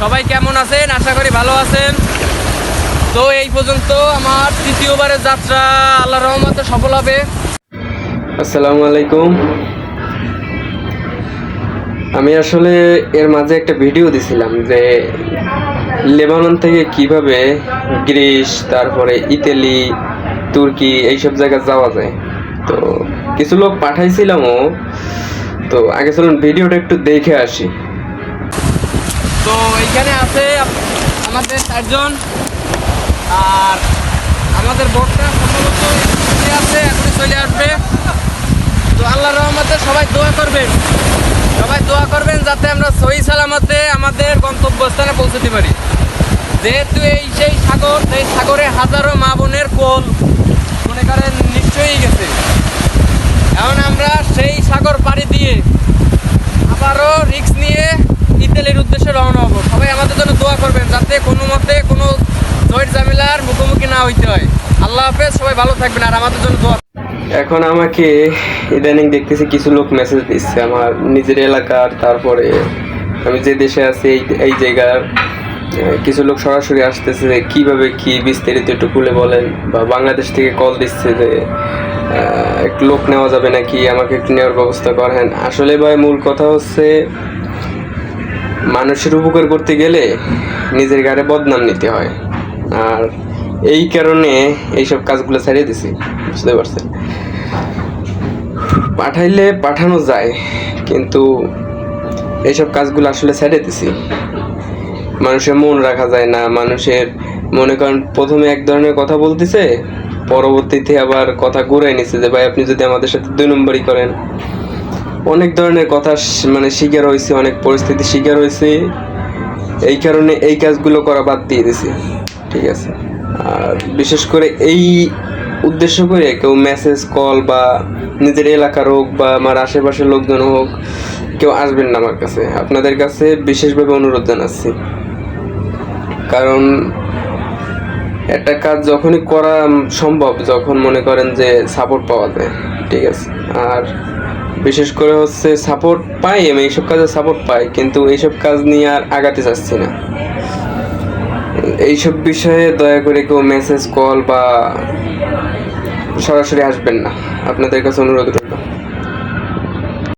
সবাই কেমন আছেন? আশা করি ভালো আছেন। তো এই পর্যন্ত আমার তৃতীয়বারের যাত্রা আল্লাহ রহমতে সফল হবে। আসসালামু আলাইকুম। আমি আসলে এর মাঝে একটা ভিডিও দিছিলাম যে লেবানন থেকে কীভাবে গ্রিস, তারপরে ইতালি, তুর্কি এইসব জায়গায় যাওয়া যায়। তো কিছু লোক পাঠাইছিলামও। তো আগে চলুন ভিডিওটা একটু দেখে আসি। তো এইখানে আছে আমাদের চারজন, আর আমাদের বোটটা সম্ভবত আছে, এখনই চলে আসবে। তো আল্লাহ রহমতে সবাই দোয়া করবেন। সবাই দোয়া করবেন যাতে আমরা সহি সালামতে আমাদের গন্তব্যস্থানে পৌঁছতে পারি। যেহেতু এই সেই সাগর, সেই সাগরে হাজারো মা বোনের কোল মনে করেন নিশ্চয়ই গেছে। এখন আমরা সেই সাগর পাড়ি দিয়ে আবারও রিক্স নিয়ে ইতালির উদ্দেশ্যে রওনা আমাদের জন্য দোয়া করবেন যাতে কোনো মতে কোনো জয়ের ঝামেলার মুখোমুখি না হইতে হয়। আল্লাহ হাফেজ, সবাই ভালো থাকবেন আর আমাদের জন্য দোয়া এখন আমাকে ইদানিং দেখতেছি কিছু লোক মেসেজ দিচ্ছে আমার নিজের এলাকার, তারপরে আমি যে দেশে আছি, এই এই জায়গার কিছু লোক সরাসরি আসতেছে যে কীভাবে কি বিস্তারিত একটু খুলে বলেন বা বাংলাদেশ থেকে কল দিচ্ছে যে একটু লোক নেওয়া যাবে নাকি, আমাকে একটু নেওয়ার ব্যবস্থা করেন। আসলে ভাই, মূল কথা হচ্ছে মানুষের উপকার করতে গেলে নিজের গাড়ে বদনাম নিতে হয়। আর এই কারণে এইসব কাজগুলো ছাড়িয়ে দিছি, বুঝতে পারছেন? পাঠাইলে পাঠানো যায়, কিন্তু এইসব কাজগুলো আসলে ছেড়ে দিছি। মানুষের মন রাখা যায় না, মানুষের মনে করেন প্রথমে এক ধরনের কথা বলতেছে, পরবর্তীতে আবার কথা ঘুরাই নিছে যে, ভাই, আপনি যদি আমাদের সাথে দুই নম্বরই করেন। অনেক ধরনের কথা মানে শিকার হয়েছে অনেক পরিস্থিতি শিকার হয়েছে এই কারণে এই কাজগুলো করা বাদ দিয়ে দিছি। ঠিক আছে? আর বিশেষ করে এই উদ্দেশ্য করে কেউ মেসেজ কল বা নিজের এলাকার হোক বা আমার আশেপাশের লোকজন হোক, কেউ আসবেন না আমার কাছে। আপনাদের কাছে বিশেষভাবে অনুরোধ জানাচ্ছি। কারণ একটা কাজ যখনই করা সম্ভব, যখন মনে করেন যে সাপোর্ট পাওয়া যায়। ঠিক আছে? আর বিশেষ করে হচ্ছে সাপোর্ট পাই আমি, এইসব কাজে সাপোর্ট পাই, কিন্তু এইসব কাজ নিয়ে আর আগাতে চাচ্ছি না এইসব বিষয়ে দয়া করে কেউ মেসেজ কল বা সরাসরি আসবেন না আপনাদের কাছে অনুরোধ।